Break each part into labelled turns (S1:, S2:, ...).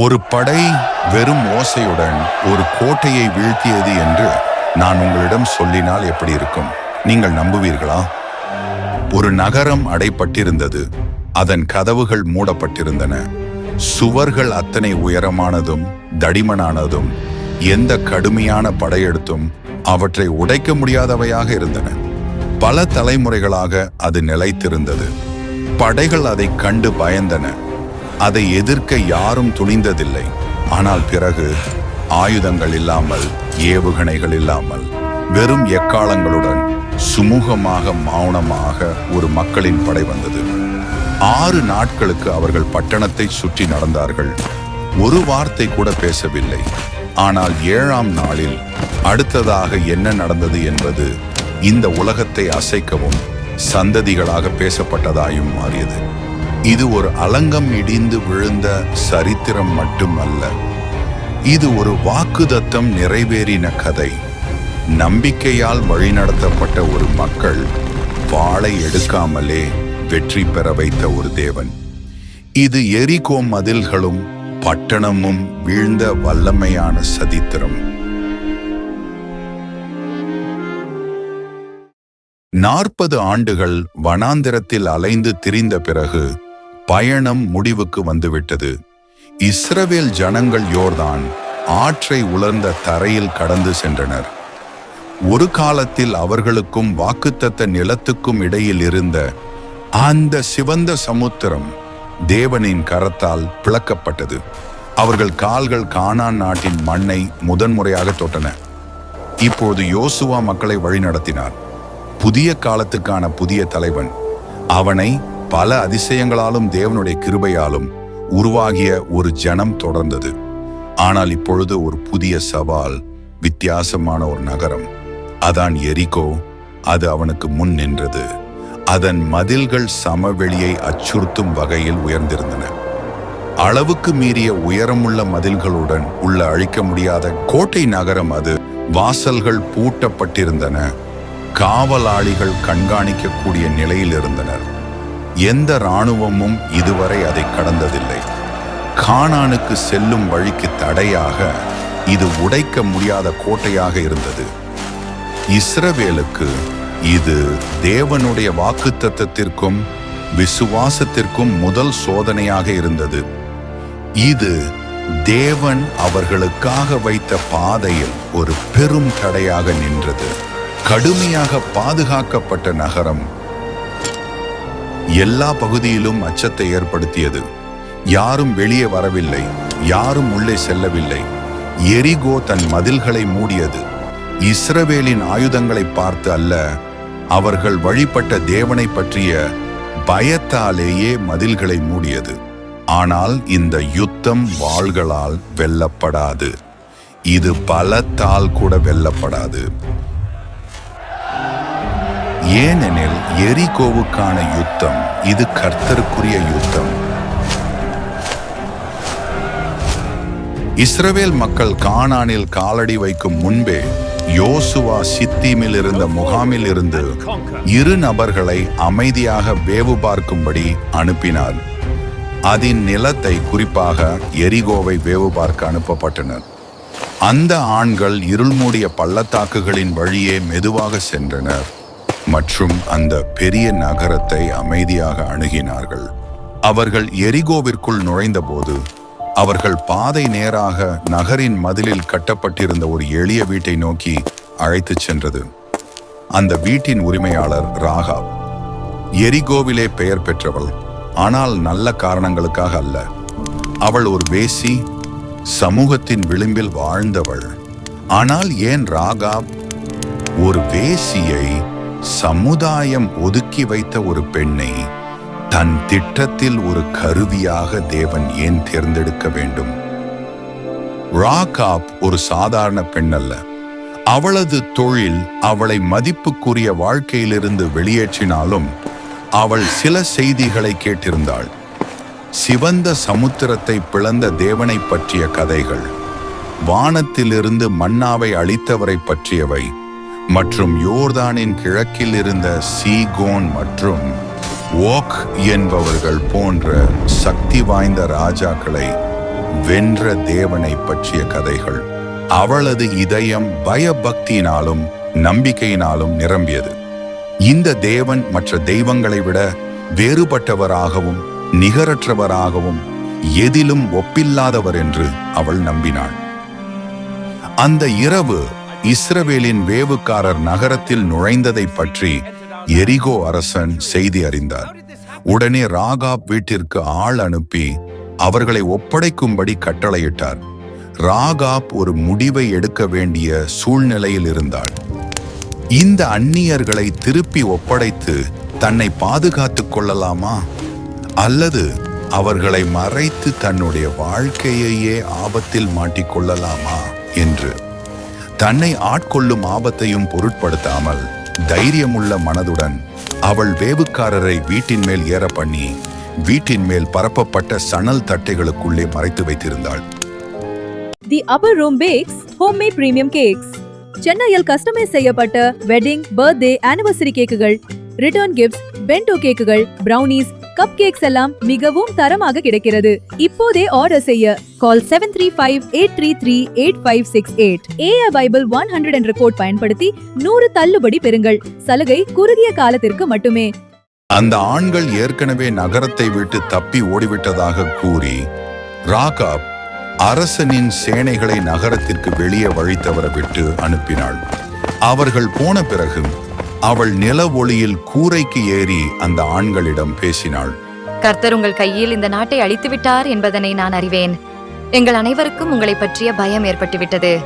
S1: ஒரு படை வெறும் ஓசையுடன் ஒரு கோட்டையை வீழ்த்தியது என்று நான் உங்களிடம் சொல்லினால் எப்படி இருக்கும்? நீங்கள் நம்புவீர்களா? ஒரு நகரம் அடைப்பட்டிருந்தது. அதன் கதவுகள் மூடப்பட்டிருந்தன. சுவர்கள் அத்தனை உயரமானதும் தடிமனானதும் எந்த கடுமையான படையெடுத்தும் அவற்றை உடைக்க முடியாதவையாக இருந்தன. பல தலைமுறைகளாக அது நிலைத்திருந்தது. படைகள் அதை கண்டு பயந்தன. அதை எதிர்க்க யாரும் துணிந்ததில்லை. ஆனால் பிறகு ஆயுதங்கள் இல்லாமல் ஏவுகணைகள் இல்லாமல் வெறும் எக்காலங்களுடன் சுமூகமாக மௌனமாக ஒரு மக்களின் படை வந்தது. ஆறு நாட்களுக்கு அவர்கள் பட்டணத்தை சுற்றி நடந்தார்கள். ஒரு வார்த்தை கூட பேசவில்லை. ஆனால் ஏழாம் நாளில் அடுத்ததாக என்ன நடந்தது என்பது இந்த உலகத்தை அசைக்கவும் சந்ததிகளாக பேசப்பட்டதாயும் மாறியது. இது ஒரு அலங்கம் இடிந்து விழுந்த சரித்திரம் மட்டுமல்ல. இது ஒரு வாக்குதத்தம் நிறைவேறின கதை. நம்பிக்கையால் வழிநடத்தப்பட்ட ஒரு மக்கள் வாளை எடுக்காமலே வெற்றி பெற வைத்த ஒரு தேவன். இது எரிகோ மதில்களும் பட்டணமும் வீழ்ந்த வல்லமையான சதித்திரம் நாற்பது ஆண்டுகள் வனாந்திரத்தில் அலைந்து திரிந்த பிறகு பயணம் முடிவுக்கு வந்துவிட்டது. இஸ்ரவேல் ஜனங்கள் யோர்தான் ஆற்றை உலர்ந்த தரையில் கடந்து சென்றனர். ஒரு காலத்தில் அவர்களுக்கும் வாக்குத்தத்த நிலத்துக்கும் இடையில் இருந்த அந்த சிவந்த சமுத்திரம் தேவனின் கரத்தால் பிளக்கப்பட்டது. அவர்கள் கால்கள் கானான் நாட்டின் மண்ணை முதன்முறையாக தொட்டன. இப்போது யோசுவா மக்களை வழிநடத்தினார். புதிய காலத்துக்கான புதிய தலைவன். அவனை பல அதிசயங்களாலும் தேவனுடைய கிருபையாலும் உருவாகிய ஒரு ஜனம் தொடர்ந்தது. ஆனால் இப்பொழுது ஒரு புதிய சவால் வித்தியாசமான ஒரு நகரம். அதான் எரிகோ அது அவனுக்கு முன் நின்றது. அதன் மதில்கள் சமவெளியை அச்சுறுத்தும் வகையில் உயர்ந்திருந்தன. அளவுக்கு மீறிய உயரமுள்ள மதில்களுடன் உள்ள அழிக்க முடியாத கோட்டை நகரம் அது. வாசல்கள் பூட்டப்பட்டிருந்தன. காவலாளிகள் கண்காணிக்கக்கூடிய நிலையில் இருந்தனர். எந்த இராணுவமும் இதுவரை அதை கடந்ததில்லை. கானானுக்கு செல்லும் வழிக்கு தடையாக இது உடைக்க முடியாத கோட்டையாக இருந்தது. இஸ்ரவேலுக்கு இது தேவனுடைய வாக்குத்தத்தத்திற்கும் விசுவாசத்திற்கும் முதல் சோதனையாக இருந்தது. இது தேவன் அவர்களுக்காக வைத்த பாதையில் ஒரு பெரும் தடையாக நின்றது. கடுமையாக பாதுகாக்கப்பட்ட நகரம் எல்லா பகுதியிலும் அச்சத்தை ஏற்படுத்தியது. யாரும் வெளியே வரவில்லை யாரும் உள்ளே செல்லவில்லை. எரிகோ தன் மதில்களை மூடியது. இஸ்ரவேலின் ஆயுதங்களை பார்த்து அல்ல அவர்கள் வழிபட்ட தேவனை பற்றிய பயத்தாலேயே மதில்களை மூடியது. ஆனால் இந்த யுத்தம் வாள்களால் வெல்லப்படாது. இது பலத்தால் கூட வெல்லப்படாது. ஏனெனில் எரிகோவுக்கான யுத்தம் இது கர்த்தருக்குரிய யுத்தம். இஸ்ரவேல் மக்கள் கானானில் காலடி வைக்கும் முன்பே யோசுவா சித்தீமில் இருந்த முகாமில் இருந்து இரு நபர்களை அமைதியாக வேவு பார்க்கும்படி அனுப்பினார். அதன் நிலத்தை குறிப்பாக எரிகோவை வேவு பார்க்க அனுப்பப்பட்டனர். அந்த ஆண்கள் இருள்மூடிய பள்ளத்தாக்குகளின் வழியே மெதுவாக சென்றனர். மற்றும் அந்த பெரிய நகரத்தை அமைதியாக அணுகினார்கள். அவர்கள் எரிகோவிற்குள் நுழைந்தபோது அவர்கள் பாதை நேராக நகரின் மதிலில் கட்டப்பட்டிருந்த ஒரு எளிய வீட்டை நோக்கி அழைத்துச் சென்றது. அந்த வீட்டின் உரிமையாளர் ராகாப். எரிகோவிலே பெயர் பெற்றவள் ஆனால் நல்ல காரணங்களுக்காக அல்ல. அவள் ஒரு வேசி சமூகத்தின் விளிம்பில் வாழ்ந்தவள். ஆனால் ஏன் ராகாப் ஒரு வேசியை சமுதாயம் ஒதுக்கி வைத்த ஒரு பெண்ணை தன் திட்டத்தில் ஒரு கருவியாக தேவன் ஏன் தேர்ந்தெடுக்க வேண்டும்? ராகாப் ஒரு சாதாரண பெண் அல்ல. அவளது தொழில் அவளை மதிப்புக்குரிய வாழ்க்கையிலிருந்து வெளியேற்றினாலும் அவள் சில செய்திகளை கேட்டிருந்தாள். சிவந்த சமுத்திரத்தை பிளந்த தேவனை பற்றிய கதைகள் வானத்திலிருந்து மன்னாவை அளித்தவரை பற்றியவை மற்றும் யோர்தானின் கிழக்கில் இருந்த சீகோன் மற்றும் ஓக் என்பவர்கள் போன்ற சக்தி வாய்ந்த ராஜாக்களை வென்ற தேவனை பற்றிய கதைகள். அவளது இதயம் பயபக்தியினாலும் நம்பிக்கையினாலும் நிரம்பியது. இந்த தேவன் மற்ற தெய்வங்களை விட வேறுபட்டவராகவும் நிகரற்றவராகவும் எதிலும் ஒப்பில்லாதவர் என்று அவள் நம்பினாள். அந்த இரவு இஸ்ரவேலின் வேவுக்காரர் நகரத்தில் நுழைந்ததை பற்றி எரிகோ அரசன் செய்தி அறிந்தார். உடனே ராகாப் வீட்டிற்கு ஆள் அனுப்பி அவர்களை ஒப்படைக்கும்படி கட்டளையிட்டார். ராகாப் ஒரு முடிவை எடுக்க வேண்டிய சூழ்நிலையில் இருந்தாள். இந்த அந்நியர்களை திருப்பி ஒப்படைத்து தன்னை பாதுகாத்துக் கொள்ளலாமா? அல்லது அவர்களை மறைத்து தன்னுடைய வாழ்க்கையையே ஆபத்தில் மாட்டிக்கொள்ளலாமா என்று தன்னை ஆட்கொள்ளும் ஆபத்தையும் பொருட்படுத்தாமல் தைரியமுள்ள மனதுடன் அவள் வேவுக்காரரை வீட்டின் மேல் ஏற பண்ணி வீட்டின் மேல் பரப்பப்பட்ட சணல் தட்டைகளுக்குள்ளே மறைத்து வைத்திருந்தாள்.
S2: The upper room bakes homemade premium cakes சென்னையில் கஸ்டமைஸ் செய்யப்பட்ட வெட்டிங் பர்த்டே ஆனிவர்சரி கேக்குகள் ரிட்டர்ன் கிஃப்ட்ஸ் பென்டோ கேக்குகள் பிரவுனிஸ் கப் கேக்ஸ் எல்லாம் மிகவும் தரமாக கிடைக்கிறது. இப்போதே ஆர்டர் செய்ய call seven three five eight three three eight five six eight a bible one hundred என்ற கோட் பயன்படுத்தி நூறு தள்ளுபடி பெறுங்கள். சலுகை குறுகிய காலத்திற்கு மட்டுமே.
S1: அந்த ஆண்கள் ஏற்கனவே நகரத்தை விட்டு தப்பி ஓடிவிட்டதாக கூறி ராகாப் அரசனின் சேனைகளை நகரத்திற்கு வெளியே வழி தவற விட்டு அனுப்பினாள். அவர்கள் போன பிறகு அவள் நில ஒளியில் கூரைக்கு ஏறி அந்த ஆண்களிடம் பேசினாள்.
S3: கர்த்தர் உங்கள் கையில் இந்த நாட்டை அழித்து விட்டார் என்பதனை நான் அறிவேன். எங்கள் அனைவருக்கும் உங்களை பற்றிய பயம் ஏற்பட்டுவிட்டது.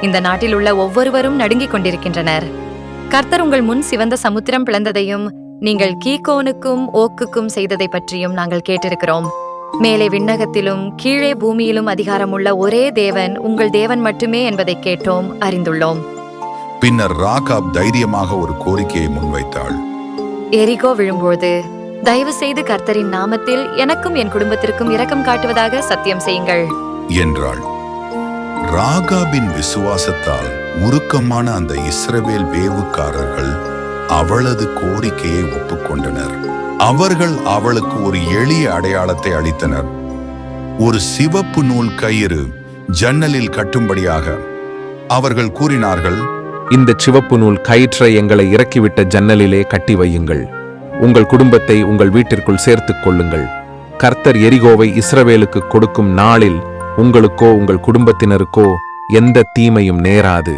S3: இந்த நாட்டில் உள்ள ஒவ்வொருவரும் நடுங்கிக் கொண்டிருக்கின்றனர். கர்த்தர் உங்கள் முன் சிவந்த சமுத்திரம் பிளந்ததையும் நீங்கள் கீகோனுக்கும் ஓக்குக்கும் செய்ததை பற்றியும் நாங்கள் கேட்டிருக்கிறோம். மேலே விண்ணகத்திலும் கீழே பூமியிலும் அதிகாரமுள்ள ஒரே தேவன் உங்கள் தேவன் மட்டுமே என்பதை கேட்டோம் அறிந்துள்ளோம்.
S1: பின்னர் ராகாப் தைரியமாக ஒரு கோரிக்கையை முன்வைத்தாள்.
S3: எரிகோ விழும்போது தயவு செய்து கர்த்தரின் நாமத்தில் எனக்கும் என் குடும்பத்திற்கும் இரக்கம் காட்டுவதாக சத்தியம் செய்யுங்கள்.
S1: என்றாள். ராகாபின் விசுவாசத்தால் உருக்கமான அந்த இஸ்ரவேல் வேவுக்காரர்கள் அவளது கோரிக்கையை ஒப்புக்கொண்டனர். அவர்கள் அவளுக்கு ஒரு எளிய அடையாளத்தை அளித்தனர். ஒரு சிவப்பு நூல் கயிறு ஜன்னலில் கட்டும்படியாக அவர்கள் கூறினார்கள்
S4: இந்த சிவப்பு நூல் கயிற்றை எங்களை இறக்கிவிட்ட ஜன்னலிலே கட்டி வையுங்கள். உங்கள் குடும்பத்தை உங்கள் வீட்டிற்குள் சேர்த்துக் கொள்ளுங்கள். கர்த்தர் எரிகோவை இஸ்ரவேலுக்கு கொடுக்கும் நாளில் உங்களுக்கோ உங்கள் குடும்பத்தினருக்கோ எந்த தீமையும் நேராது.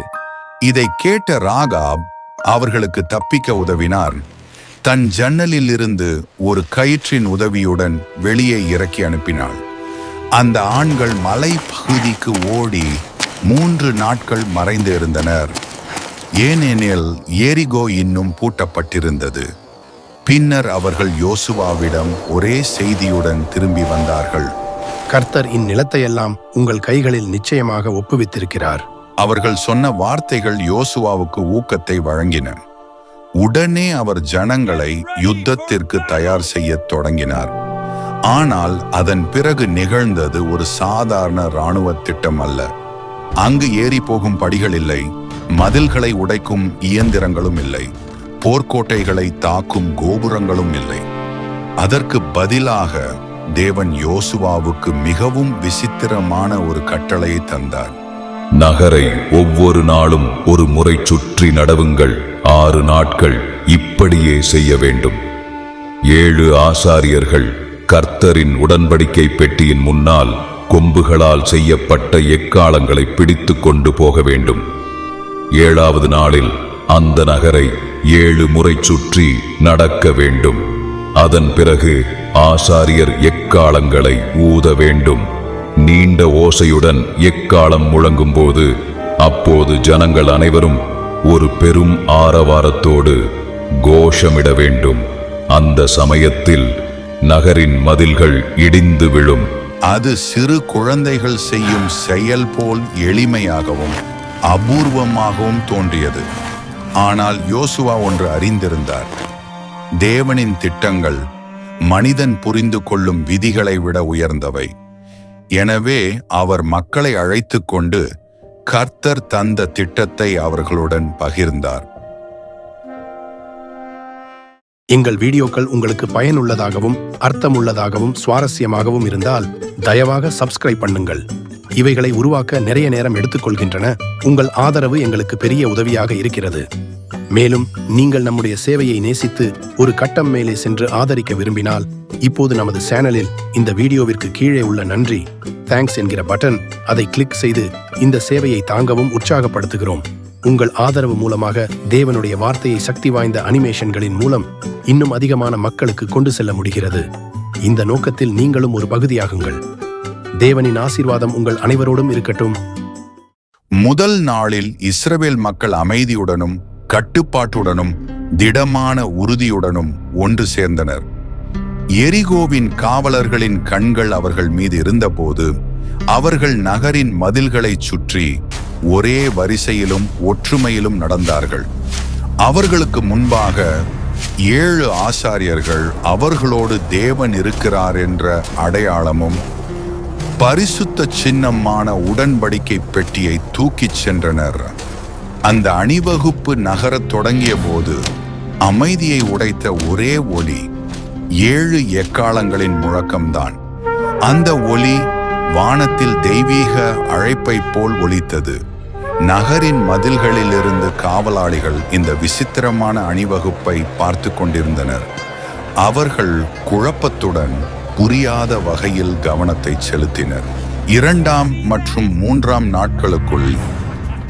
S1: இதை கேட்ட ராகாப் அவர்களுக்கு தப்பிக்க உதவினார். தன் ஜன்னலில் இருந்து ஒரு கயிற்றின் உதவியுடன் வெளியே இறக்கி அனுப்பினாள். அந்த ஆண்கள் மலை பகுதிக்கு ஓடி மூன்று நாட்கள் மறைந்து இருந்தனர் ஏனெனில் எரிகோ இன்னும் பூட்டப்பட்டிருந்தது. பின்னர் அவர்கள் யோசுவாவிடம் ஒரே செய்தியுடன் திரும்பி வந்தார்கள்.
S5: கர்த்தர் இந்நிலத்தையெல்லாம் உங்கள் கைகளில் நிச்சயமாக ஒப்புவித்திருக்கிறார்.
S1: அவர்கள் சொன்ன வார்த்தைகள் யோசுவாவுக்கு ஊக்கத்தை வழங்கின. உடனே அவர் ஜனங்களை யுத்தத்திற்கு தயார் செய்யத் தொடங்கினார். ஆனால் அதன் பிறகு நிகழ்ந்தது ஒரு சாதாரண இராணுவ திட்டம் அல்ல. அங்கு ஏறி போகும் படிகள் இல்லை. மதில்களை உடைக்கும் இயந்திரங்களும் இல்லை. போர்க்கோட்டைகளை தாக்கும் கோபுரங்களும் இல்லை. அதற்கு பதிலாக தேவன் யோசுவாவுக்கு மிகவும் விசித்திரமான ஒரு கட்டளையை தந்தார்.
S6: நகரை ஒவ்வொரு நாளும் ஒரு முறை சுற்றி நடவுங்கள். ஆறு நாட்கள் இப்படியே செய்ய வேண்டும். ஏழு ஆசாரியர்கள் கர்த்தரின் உடன்படிக்கை பெட்டியின் முன்னால் கொம்புகளால் செய்யப்பட்ட எக்காலங்களை பிடித்து கொண்டு போக வேண்டும். ஏழாவது நாளில் அந்த நகரை ஏழு முறை சுற்றி நடக்க வேண்டும். அதன் பிறகு ஆசாரியர் எக்காலங்களை ஊத வேண்டும். நீண்ட ஓசையுடன் எக்காலம் முழங்கும்போது அப்போது ஜனங்கள் அனைவரும் ஒரு பெரும் ஆரவாரத்தோடு கோஷமிட வேண்டும். அந்த சமயத்தில் நகரின் மதில்கள் இடிந்து விழும்.
S1: அது சிறு குழந்தைகள் செய்யும் செயல் போல் எளிமையாகவும் அபூர்வமாகவும் தோன்றியது. ஆனால் யோசுவா ஒன்று அறிந்திருந்தார். தேவனின் திட்டங்கள் மனிதன் புரிந்து கொள்ளும் விதிகளை விட உயர்ந்தவை. எனவே அவர் மக்களை அழைத்து கொண்டு கர்த்தர் தந்த திட்டத்தை அவர்களுடன் பகிர்ந்தார்.
S5: எங்கள் வீடியோக்கள் உங்களுக்கு பயனுள்ளதாகவும் அர்த்தமுள்ளதாகவும் சுவாரஸ்யமாகவும் இருந்தால் தயவாக சப்ஸ்கிரைப் பண்ணுங்கள். இவைகளை உருவாக்க நிறைய நேரம் எடுத்துக்கொள்கின்றன. உங்கள் ஆதரவு எங்களுக்கு பெரிய உதவியாக இருக்கிறது. மேலும் நீங்கள் நம்முடைய சேவையை நேசித்து ஒரு கட்டம் மேலே சென்று ஆதரிக்க விரும்பினால் இப்போது நமது சேனலில் இந்த வீடியோவிற்கு கீழே உள்ள நன்றி தேங்க்ஸ் என்கிற பட்டன் அதை கிளிக் செய்து இந்த சேவையை தாங்கவும் உற்சாகப்படுத்துகிறோம். உங்கள் ஆதரவு மூலமாக தேவனுடைய வார்த்தையை சக்தி வாய்ந்த அனிமேஷன்களின் மூலம் இன்னும் அதிகமான மக்களுக்கு கொண்டு செல்ல முடிகிறது. இந்த நோக்கத்தில் நீங்களும் ஒரு பகுதியாகுங்கள். தேவனின் ஆசீர்வாதம் உங்கள் அனைவரோடும் இருக்கட்டும்.
S1: முதல் நாளில் இஸ்ரவேல் மக்கள் அமைதியுடனும் கட்டுப்பாட்டுடனும் திடமான உறுதியுடனும் ஒன்று சேர்ந்தனர். எரிகோவின் காவலர்களின் கண்கள் அவர்கள் மீது இருந்தபோது அவர்கள் நகரின் மதில்களைச் சுற்றி ஒரே வரிசையிலும் ஒற்றுமையிலும் நடந்தார்கள். அவர்களுக்கு முன்பாக ஏழு ஆசாரியர்கள் அவர்களோடு தேவன் இருக்கிறார் என்ற அடையாளமும் பரிசுத்த சின்னமான உடன்படிக்கை பெட்டியை தூக்கிச் சென்றனர். அந்த அணிவகுப்பு நகரத் தொடங்கிய போது அமைதியை உடைத்த ஒரே ஒலி ஏழு எக்காலங்களின் முழக்கம்தான். அந்த ஒலி வானத்தில் தெய்வீக அழைப்பைப் போல் ஒலித்தது. நகரின் மதில்களிலிருந்து காவலாளிகள் இந்த விசித்திரமான அணிவகுப்பை பார்த்து கொண்டிருந்தனர். அவர்கள் குழப்பத்துடன் புரியாத வகையில் கவனத்தை செலுத்தினர். இரண்டாம் மற்றும் மூன்றாம் நாட்களுக்குள்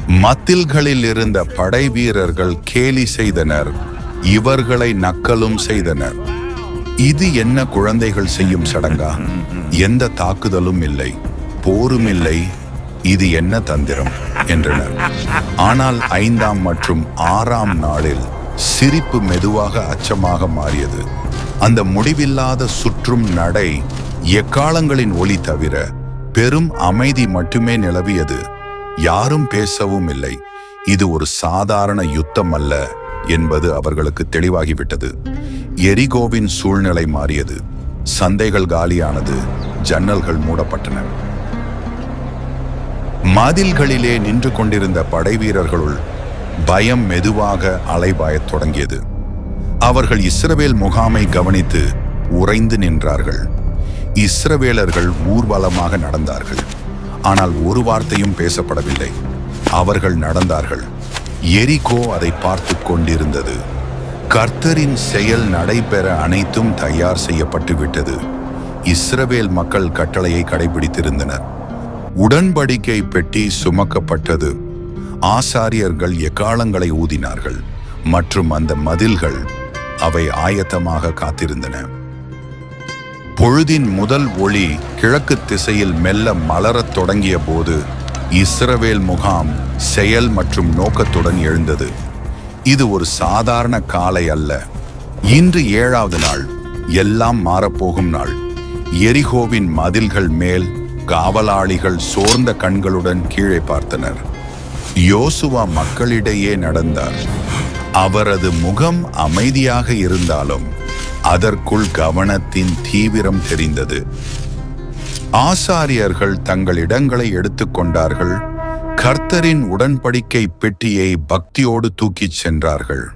S1: மத்தில்களில் இருந்த படை வீரர்கள் கேலி செய்தனர். இவர்களை நக்கலும் செய்தனர். இது என்ன குழந்தைகள் செய்யும் சடங்கா? எந்த தாக்குதலும் இல்லை. போரும் இல்லை. இது என்ன தந்திரம்? என்றனர். ஆனால் ஐந்தாம் மற்றும் ஆறாம் நாளில் சிரிப்பு மெதுவாக அச்சமாக மாறியது. அந்த முடிவில்லாத சுற்றும் நடை எக்காலங்களின் ஒலி தவிர பெரும் அமைதி மட்டுமே நிலவியது. யாரும் பேசவும் இல்லை. இது ஒரு சாதாரண யுத்தம் அல்ல என்பது அவர்களுக்கு தெளிவாகிவிட்டது. எரிகோவின் சூழ்நிலை மாறியது. சந்தைகள் காலியானது. ஜன்னல்கள் மூடப்பட்டன. மதில்களிலே நின்று கொண்டிருந்த படைவீரர்களுள் பயம் மெதுவாக அலைபாயத் தொடங்கியது. அவர்கள் இஸ்ரவேல் முகாமை கவனித்து உறைந்து நின்றார்கள். இஸ்ரவேலர்கள் ஊர்வலமாக நடந்தார்கள். ஆனால் ஒரு வார்த்தையும் பேசப்படவில்லை. அவர்கள் நடந்தார்கள். எரிகோ அதை பார்த்து கொண்டிருந்தது. கர்த்தரின் செயல் நடைபெற அனைத்தும் தயார் செய்யப்பட்டு விட்டது இஸ்ரவேல் மக்கள் கட்டளையை கடைபிடித்திருந்தனர். உடன்படிக்கை பெட்டி சுமக்கப்பட்டது. ஆசாரியர்கள் எக்காலங்களை ஊதினார்கள். மற்றும் அந்த மதில்கள் அவை ஆயத்தமாக காத்திருந்தன. பொழுதின் முதல் ஒளி கிழக்கு திசையில் மெல்ல மலரத் தொடங்கிய போது இஸ்ரவேல் முகாம் செயல் மற்றும் நோக்கத்துடன் எழுந்தது. இது ஒரு சாதாரண காலை அல்ல. இன்று ஏழாவது நாள். எல்லாம் மாறப்போகும் நாள். எரிகோவின் மதில்கள் மேல் காவலாளிகள் சோர்ந்த கண்களுடன் கீழே பார்த்தனர். யோசுவா மக்களிடையே நடந்தார். அவரது முகம் அமைதியாக இருந்தாலும் அதற்குள் கவனத்தின் தீவிரம் தெரிந்தது. ஆசாரியர்கள் தங்கள் இடங்களை எடுத்துக்கொண்டார்கள் கர்த்தரின் உடன்படிக்கை பெட்டியை பக்தியோடு தூக்கிச் சென்றார்கள்.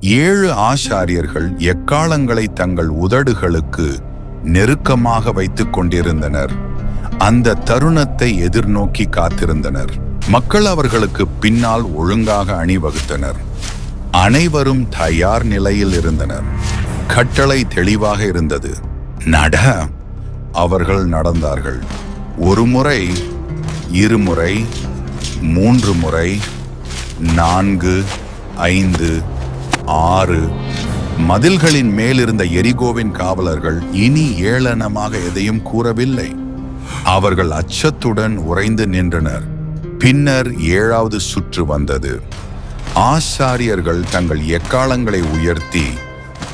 S1: ஏழு ஆசாரியர்கள் எக்காலங்களை தங்கள் உதடுகளுக்கு நெருக்கமாக வைத்துக் கொண்டிருந்தனர். அந்த தருணத்தை எதிர்நோக்கி காத்திருந்தனர். மக்கள் அவர்களுக்கு பின்னால் ஒழுங்காக அணிவகுத்தனர். அனைவரும் தயார் நிலையில் இருந்தனர். கட்டளை தெளிவாக இருந்தது. நட அவர்கள் நடந்தார்கள். ஒரு முறை இருமுறை மூன்று முறை நான்கு ஐந்து ஆறு. மதில்களின் மேலிருந்த எரிகோவின் காவலர்கள் இனி ஏளனமாக எதையும் கூறவில்லை. அவர்கள் அச்சத்துடன் உறைந்து நின்றனர். பின்னர் ஏழாவது சுற்று வந்தது. ஆசாரியர்கள் தங்கள் எக்காலங்களை உயர்த்தி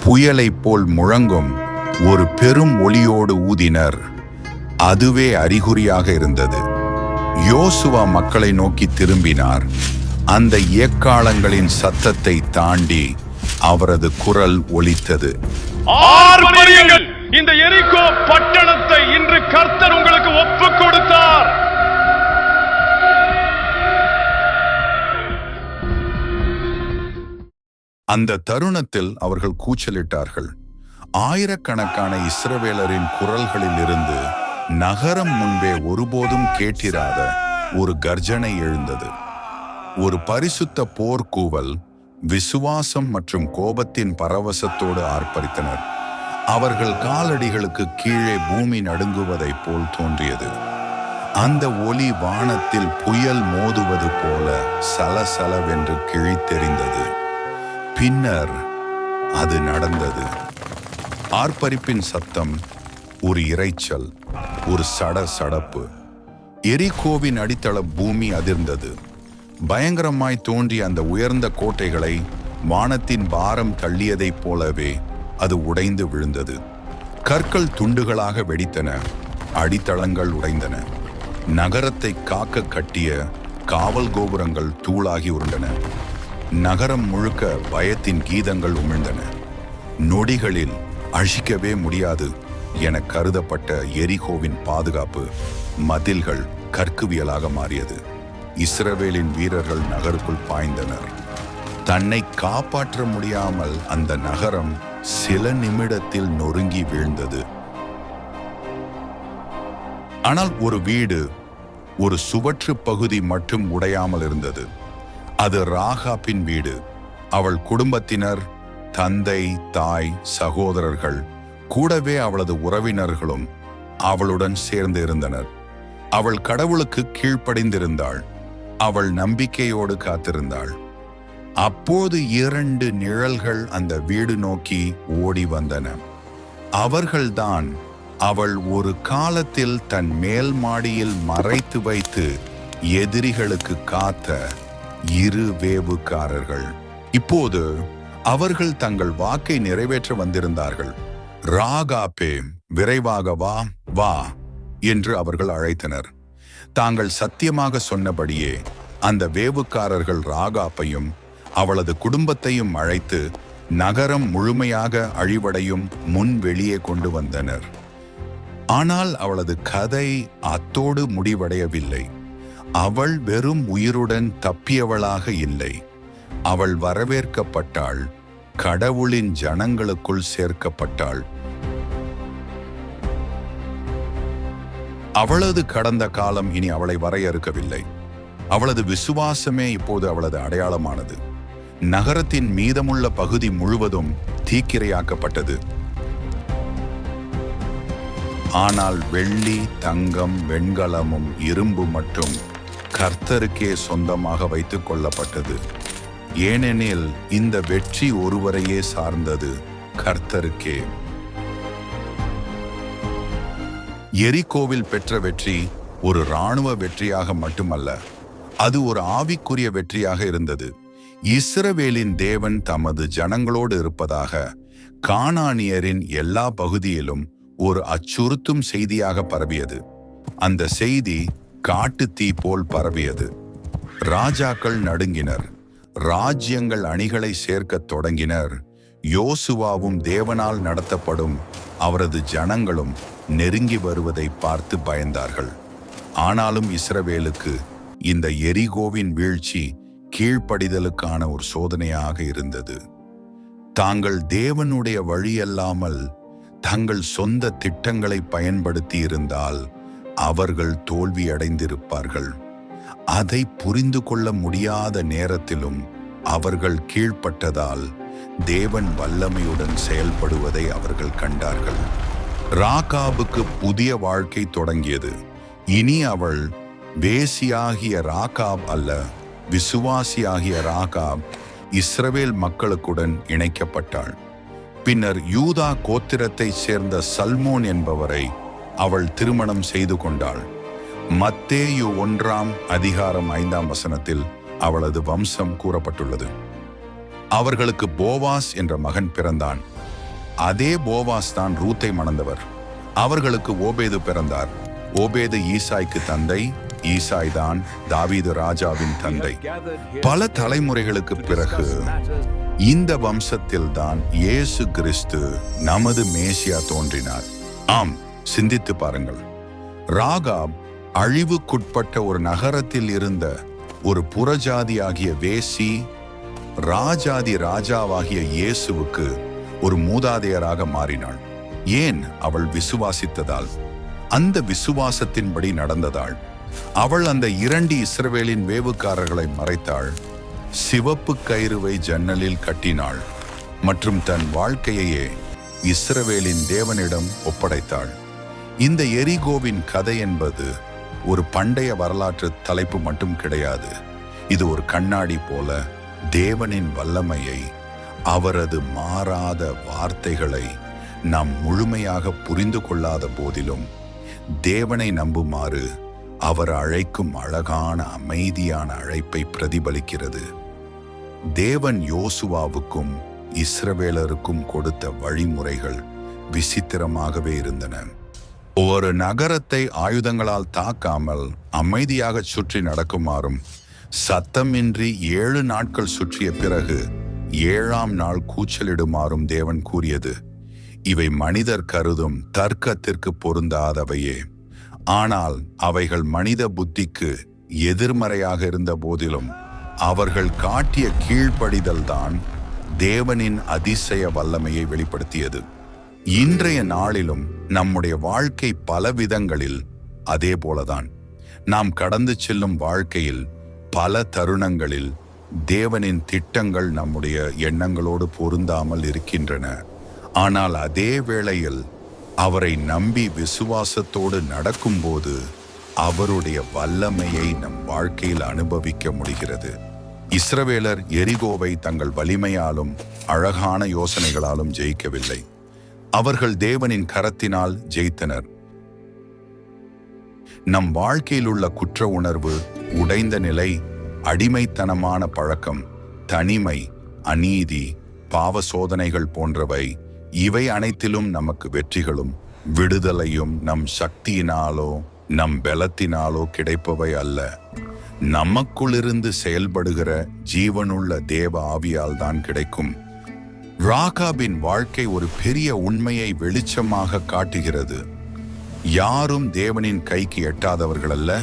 S1: புயலைப் போல் முழங்கும் ஒரு பெரும் ஒளியோடு ஊதினர். அதுவே அறிகுறியாக இருந்தது. யோசுவா மக்களை நோக்கி திரும்பினார். அந்த எக்காலங்களின் சத்தத்தை தாண்டி அவரது குரல் ஒலித்தது.
S7: இந்த எரிகோ பட்டணத்தை இன்று கர்த்தர் உங்களுக்கு ஒப்புக் கொடுத்தார்.
S1: அந்த தருணத்தில் அவர்கள் கூச்சலிட்டார்கள். ஆயிரக்கணக்கான இஸ்ரவேலரின் குரல்களிலிருந்து நகரம் முன்பே ஒருபோதும் கேட்டிராத ஒரு கர்ஜனை எழுந்தது. ஒரு பரிசுத்த போர்க்கூவல் விசுவாசம் மற்றும் கோபத்தின் பரவசத்தோடு ஆர்ப்பரித்தனர். அவர்கள் காலடிகளுக்கு கீழே பூமி நடுங்குவதைப் போல் தோன்றியது. அந்த ஒலி வானத்தில் புயல் மோதுவது போல சலசலவென்று கிழித்தெறிந்தது. பின்னர் அது நடந்தது. ஆர்ப்பரிப்பின் சத்தம் ஒரு இரைச்சல் ஒரு சட சடப்பு எரிகோவின் அடித்தள பூமி அதிர்ந்தது. பயங்கரமாய் தோன்றிய அந்த உயர்ந்த கோட்டைகளை வானத்தின் பாரம் தள்ளியதைப் போலவே அது உடைந்து விழுந்தது. கற்கள் துண்டுகளாக வெடித்தன அடித்தளங்கள் உடைந்தன. நகரத்தை காக்க கட்டிய காவல் கோபுரங்கள் தூளாகி உருண்டன. நகரம் முழுக்க பயத்தின் கீதங்கள் உமிழ்ந்தன. நொடிகளில் அழிக்கவே முடியாது என கருதப்பட்ட எரிகோவின் பாதுகாப்பு மதில்கள் கற்குவியலாக மாறியது. இஸ்ரவேலின் வீரர்கள் நகருக்குள் பாய்ந்தனர். தன்னை காப்பாற்ற முடியாமல் அந்த நகரம் சில நிமிடத்தில் நொறுங்கி வீழ்ந்தது. ஆனால் ஒரு வீடு ஒரு சுவற்று பகுதி மட்டும் உடையாமல் இருந்தது. அது ராகாப்பின் வீடு. அவள் குடும்பத்தினர் தந்தை தாய் சகோதரர்கள் கூடவே அவளது உறவினர்களும் அவளுடன் சேர்ந்து இருந்தனர். அவள் கடவுளுக்கு கீழ்ப்படிந்திருந்தாள். அவள் நம்பிக்கையோடு காத்திருந்தாள். அப்போது இரண்டு நிழல்கள் அந்த வீடு நோக்கி ஓடி வந்தன. அவர்கள்தான் அவள் ஒரு காலத்தில் தன் மேல் மாடியில் மறைத்து வைத்து எதிரிகளுக்கு காத்த இரு வேவுக்காரர்கள். இப்போது அவர்கள் தங்கள் வாக்கை நிறைவேற்ற வந்திருந்தார்கள். ராகாபே விரைவாக வா வா என்று அவர்கள் அழைத்தனர். தாங்கள் சத்தியமாக சொன்னபடியே அந்த வேவுக்காரர்கள் ராகாப்பையும் அவளது குடும்பத்தையும் அழைத்து நகரம் முழுமையாக அழிவடையும் முன் வெளியே கொண்டு வந்தனர். ஆனால் அவளது கதை அத்தோடு முடிவடையவில்லை. அவள் வெறும் உயிருடன் தப்பியவளாக இல்லை. அவள் வரவேற்கப்பட்டாள். கடவுளின் ஜனங்களுக்குள் சேர்க்கப்பட்டாள். அவளது கடந்த காலம் இனி அவளை வரையறுக்கவில்லை. அவளது விசுவாசமே இப்போது அவளது அடையாளமானது. நகரத்தின் மீதமுள்ள பகுதி முழுவதும் தீக்கிரையாக்கப்பட்டது. ஆனால் வெள்ளி தங்கம் வெண்கலமும் இரும்பு மட்டும் கர்த்தருக்கே சொந்தமாக வைத்துக் கொள்ளப்பட்டது. ஏனெனில் இந்த வெற்றி ஒருவரையே சார்ந்தது கர்த்தருக்கே. எரிகோவில் பெற்ற வெற்றி ஒரு இராணுவ வெற்றியாக மட்டுமல்ல அது ஒரு ஆவிக்குரிய வெற்றியாக இருந்தது. இஸ்ரவேலின் தேவன் தமது ஜனங்களோடு இருப்பதாக காணானியரின் எல்லா பகுதியிலும் ஒரு அச்சுறுத்தும் செய்தியாக பரவியது. அந்த செய்தி காட்டு தீ போல் பரவியது. ராஜாக்கள் நடுங்கினர். ராஜ்யங்கள் அணிகளை சேர்க்கத் தொடங்கினர். யோசுவாவும் தேவனால் நடத்தப்படும் அவரது ஜனங்களும் நெருங்கி வருவதை பார்த்து பயந்தார்கள். ஆனாலும் இஸ்ரவேலுக்கு இந்த எரிகோவின் வீழ்ச்சி கீழ்ப்படிதலுக்கான ஒரு சோதனையாக இருந்தது. தாங்கள் தேவனுடைய வழியல்லாமல் தங்கள் சொந்த திட்டங்களை பயன்படுத்தி இருந்தால் அவர்கள் தோல்வியடைந்திருப்பார்கள். அதை புரிந்து கொள்ள முடியாத நேரத்திலும் அவர்கள் கீழ்ப்பட்டதால் தேவன் வல்லமையுடன் செயல்படுவதை அவர்கள் கண்டார்கள். ராகாபுக்கு புதிய வாழ்க்கை தொடங்கியது. இனி அவள் வேசியாகிய ராகாப் அல்ல விசுவாசியாகிய ராகாப் இஸ்ரவேல் மக்களுக்குடன் இணைக்கப்பட்டாள். பின்னர் யூதா கோத்திரத்தைச் சேர்ந்த சல்மோன் என்பவரை அவள் திருமணம் செய்து கொண்டாள். மத்தேயு ஒன்றாம் அதிகாரம் ஐந்தாம் வசனத்தில் அவளது வம்சம் கூறப்பட்டுள்ளது. அவர்களுக்கு போவாஸ் என்ற மகன் பிறந்தான். அதே போவாஸ் தான் ரூத்தை மணந்தவர். அவர்களுக்கு ஓபேது பிறந்தார். ஓபேது ஈசாய்க்கு தந்தை ஈசாய் தான் தாவீது ராஜாவின் தந்தை. பல தலைமுறைகளுக்கு பிறகு இந்த வம்சத்தில் தான் இயேசு கிறிஸ்து நமது மேசியா தோன்றினார். ஆம் சிந்தித்து பாருங்கள். ராகாப் அழிவுக்குட்பட்ட ஒரு நகரத்தில் இருந்த ஒரு புறஜாதியாகிய வேசி ராஜாதி ராஜாவாகிய இயேசுவுக்கு ஒரு மூதாதையராக மாறினாள். ஏன் அவள் விசுவாசித்ததால்? அந்த விசுவாசத்தின்படி நடந்ததாள் அவள் அந்த இரண்டு இஸ்ரவேலின் வேவுக்காரர்களை மறைத்தாள். சிவப்பு கயிறுவை ஜன்னலில் கட்டினாள். மற்றும் தன் வாழ்க்கையையே இஸ்ரவேலின் தேவனிடம் ஒப்படைத்தாள். இந்த எரிகோவின் கதை என்பது ஒரு பண்டைய வரலாற்று தலைப்பு மட்டும் கிடையாது. இது ஒரு கண்ணாடி போல தேவனின் வல்லமையை அவரது மாறாத வார்த்தைகளை நாம் முழுமையாக புரிந்து கொள்ளாத போதிலும் தேவனை நம்புமாறு அவர் அழைக்கும் அழகான அமைதியான அழைப்பை பிரதிபலிக்கிறது. தேவன் யோசுவாவுக்கும் இஸ்ரவேலருக்கும் கொடுத்த வழிமுறைகள் விசித்திரமாகவே இருந்தன. ஒரு நகரத்தை ஆயுதங்களால் தாக்காமல் அமைதியாக சுற்றி நடக்குமாறும் சத்தமின்றி ஏழு நாட்கள் சுற்றிய பிறகு ஏழாம் நாள் கூச்சலிடுமாறும் தேவன் கூறியது. இவை மனிதர் கருதும் தர்க்கத்திற்கு பொருந்தாதவையே. ஆனால் அவைகள் மனித புத்திக்கு எதிர்மறையாக இருந்த போதிலும் அவர்கள் காட்டிய கீழ்ப்படிதல்தான் தேவனின் அதிசய வல்லமையை வெளிப்படுத்தியது. இன்றைய நாளிலும் நம்முடைய வாழ்க்கை பல விதங்களில் அதே போலதான். நாம் கடந்து செல்லும் வாழ்க்கையில் பல தருணங்களில் தேவனின் திட்டங்கள் நம்முடைய எண்ணங்களோடு பொருந்தாமல் இருக்கின்றன. ஆனால் அதே வேளையில் அவரை நம்பி விசுவாசத்தோடு நடக்கும்போது அவருடைய வல்லமையை நம் வாழ்க்கையில் அனுபவிக்க முடிகிறது. இஸ்ரவேலர் எரிகோவை தங்கள் வலிமையாலும் அழகான யோசனைகளாலும் ஜெயிக்கவில்லை. அவர்கள் தேவனின் கரத்தினால் ஜெயித்தனர். நம் வாழ்க்கையில் உள்ள குற்ற உணர்வு உடைந்த நிலை அடிமைத்தனமான பழக்கம் தனிமை அநீதி பாவ சோதனைகள் போன்றவை இவை அனைத்திலும் நமக்கு வெற்றிகளும் விடுதலையும் நம் சக்தியினாலோ நம் பலத்தினாலோ கிடைப்பவை அல்ல. நமக்குள்ளிருந்து செயல்படுகிற ஜீவனுள்ள தேவ ஆவியால் தான் கிடைக்கும். ராகாபின் வாழ்க்கை ஒரு பெரிய உண்மையை வெளிச்சமாக காட்டுகிறது. யாரும் தேவனின் கைக்கு எட்டாதவர்கள் அல்ல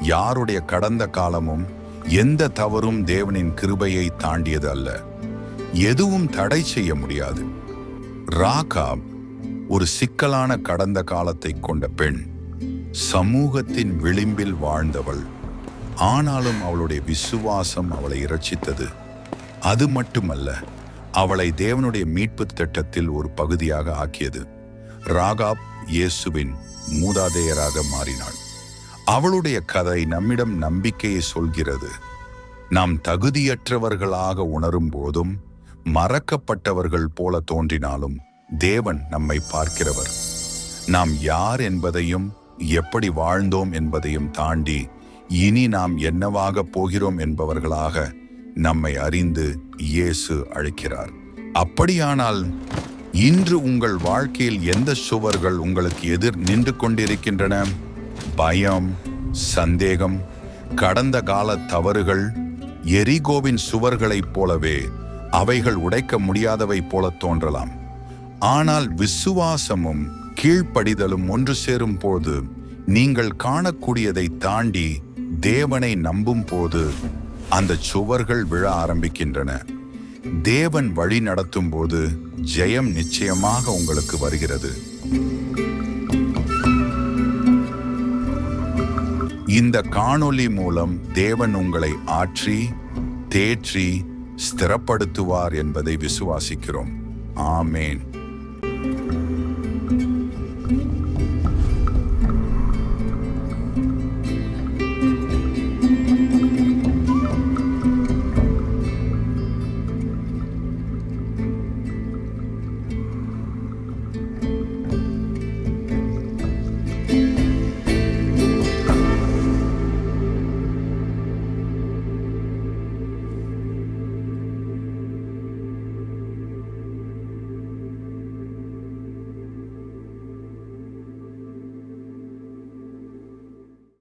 S1: யாருடைய கடந்த காலமும் எந்த தவறும் தேவனின் கிருபையை தாண்டியது அல்ல. எதுவும் தடை செய்ய முடியாது. ராகாப் ஒரு சிக்கலான கடந்த காலத்தை கொண்ட பெண். சமூகத்தின் விளிம்பில் வாழ்ந்தவள். ஆனாலும் அவளுடைய விசுவாசம் அவளை இரட்சித்தது. அது மட்டுமல்ல அவளை தேவனுடைய மீட்பு திட்டத்தில் ஒரு பகுதியாக ஆக்கியது. ராகாப் இயேசுவின் மூதாதையராக மாறினாள். அவளுடைய கதை நம்மிடம் நம்பிக்கையை சொல்கிறது. நாம் தகுதியற்றவர்களாக உணரும் போதும் மறக்கப்பட்டவர்கள் போல தோன்றினாலும் தேவன் நம்மை பார்க்கிறவர். நாம் யார் என்பதையும் எப்படி வாழ்ந்தோம் என்பதையும் தாண்டி இனி நாம் என்னவாக போகிறோம் என்பவர்களாக நம்மை அறிந்து இயேசு அழைக்கிறார். அப்படியானால் இன்று உங்கள் வாழ்க்கையில் எந்த சுவர்கள் உங்களுக்கு எதிர் நின்று கொண்டிருக்கின்றன? பயம் சந்தேகம் கடந்த கால தவறுகள் எரிகோவின் சுவர்களைப் போலவே அவைகள் உடைக்க முடியாதவை போல தோன்றலாம். ஆனால் விசுவாசமும் கீழ்ப்படிதலும் ஒன்று சேரும் போது நீங்கள் காணக்கூடியதை தாண்டி தேவனை நம்பும் போது அந்த சுவர்கள் விழ ஆரம்பிக்கின்றன. தேவன் வழி நடத்தும் போது ஜெயம் நிச்சயமாக உங்களுக்கு வருகிறது. இந்த காணொளி மூலம் தேவன் உங்களை ஆற்றி தேற்றி ஸ்திரப்படுத்துவார் என்பதை விசுவாசிக்கிறோம். ஆமேன்.